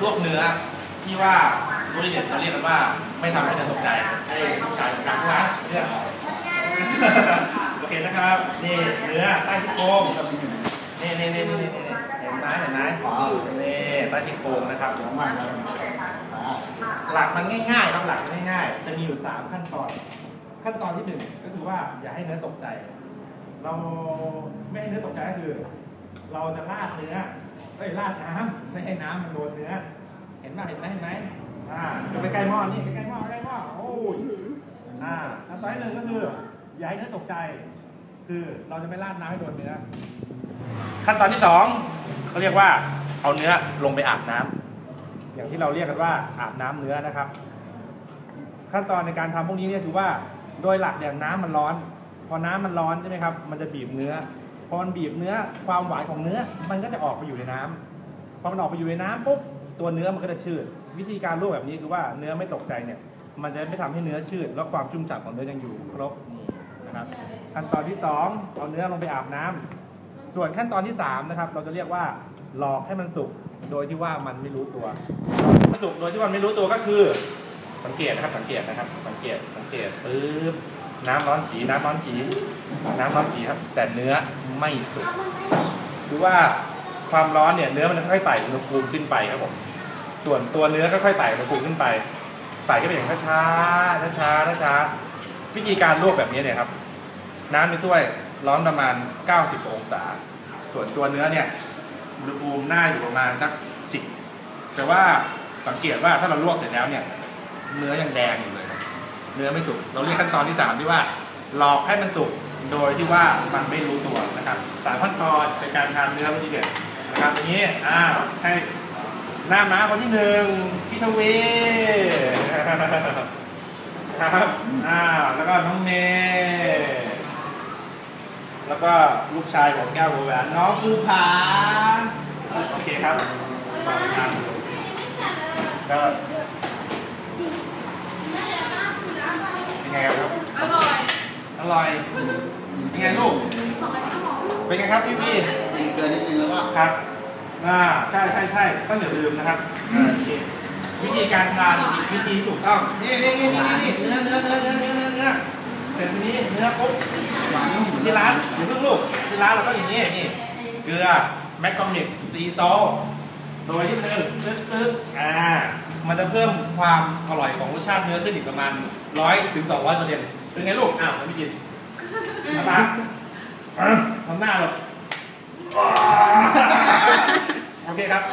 ลวกเนื้อที่ว่าโรยเด็ดเราเรียกกันว่า ไม่ทำให้เนื้อตกใจให้ลูกชายกลางร้านเรียกโอเคนะครับ นี่เนื้อใต้ที่โครงนี่นี่นี่นี่นี่นี่เห็นไหมเห็นไหมขอนี่ใต้ที่โครงนะครับหลักมันง่ายๆครับหลักมันง่ายๆ จะมีอยู่สามขั้นตอน ขั้นตอนที่หนึ่งก็คือว่าอย่าให้เนื้อตกใจ เราไม่ให้เนื้อตกใจก็คือ เราจะราดเนื้อ เอ้ยราดน้ำไม่ให้น้ำมันโดนเนื้อ เห็นไหมเห็นไหมเห็นไหมอ่าจะไปใกล้หม้อนี่ใกล้หม้อใกล้หม้อโอ้ยอ่าขั้นตอนที่หนึ่งก็คืออย่าให้เนื้อตกใจ คือเราจะไม่ราดน้ำให้โดนเนื้อ ขั้นตอนที่สองเขาเรียกว่าเอาเนื้อลงไปอาบน้ำอย่างที่เราเรียกกันว่าอาบน้ำเนื้อนะครับ ขั้นตอนในการทำพวกนี้เนี่ยคือว่าโดยหลักเนี่ยน้ำมันร้อน พอน้ำมันร้อนใช่ไหมครับ มันจะบีบเนื้อ อมันบีบเนื้อความหวานของเนื้อมันก็จะออกไปอยู่ในน้ำพอมันออกไปอยู่ในน้ำปุ๊บตัวเนื้อมันก็จะชืด วิธีการลวกแบบนี้คือว่าเนื้อไม่ตกใจเนี่ย มันจะไม่ทำให้เนื้อชืด แล้วความชุ่มฉ่ำของเนื้อยังอยู่ครบนี่นะครับขั้นตอนที่สองเอาเนื้อลงไปอาบน้ำส่วนขั้นตอนที่สามนะครับเราจะเรียกว่าหลอกให้มันสุกโดยที่ว่ามันไม่รู้ตัวสุกโดยที่มันไม่รู้ตัวก็คือ สังเกตนะครับสังเกตนะครับ สังเกตสังเกตปึ๊บ น้ำร้อนจีน้ำร้อนจีน้ำร้อนจีครับ แต่เนื้อไม่สุกคือว่าความร้อนเนี่ยเนื้อมันค่อยๆไต่อุณหภูมิขึ้นไปครับผมส่วนตัวเนื้อก็ค่อยๆไต่อุณหภูมิขึ้นไปไต่ขึ้นไปอย่างช้าๆช้าๆช้าๆวิธีการลวกแบบนี้เนี่ยครับ น้ำในถ้วยร้อนประมาณ 90 องศา ส่วนตัวเนื้อเนี่ยอุณหภูมิน่าอยู่ประมาณสัก10แต่ว่าสังเกตว่าถ้าเราลวกเสร็จแล้วเนี่ย เนื้อยังแดงอยู่เลย เนื้อไม่สุก เราเรียกขั้นตอนที่ 3 ที่ว่าหลอกให้มันสุกโดยที่ว่ามันไม่รู้ตัวนะครับสามขั้นตอนในการทานเนื้อวิธีเด็ดนะครับอย่างนี้อ่าวให้หน้าม้าคนที่หนึ่งพี่ทวีครับอ่าวแล้วก็น้องเมย์แล้วก็ลูกชายของแก้วหัวแหวนน้องภูผาโอเคครับต่อครับก็ เป็นไงครับ อร่อย อร่อย เป็นไงลูก เป็นไงครับพี่พี่เกินนิดนึงแล้วก็ครับอ่าใช่ใช่ใช่ต้องอย่าลืมนะครับอ่านี่วิธีการทานอีกวิธีถูกต้องนี่นี่นี่นี่นี่เนื้อเนื้อเนื้อเนื้อเนื้อเนื้อเนื้อเสร็จทีนี้เนื้อปุ๊บหวานนุ่มที่ร้านอย่าเพิ่งลูกที่ร้านเราก็อย่างนี้นี่เกลือแมคคอมิกซีซอลโดยที่หนึ่งตึ๊ดตึ๊ดอ่ามันจะเพิ่มความอร่อยของรสชาติเนื้อขึ้นอีกประมาณร้อยถึงสองร้อยเปอร์เซ็นต์ เป็นไงลูก อ้าวไม่กินทำหน้าทำหน้าแบบโอเคครับ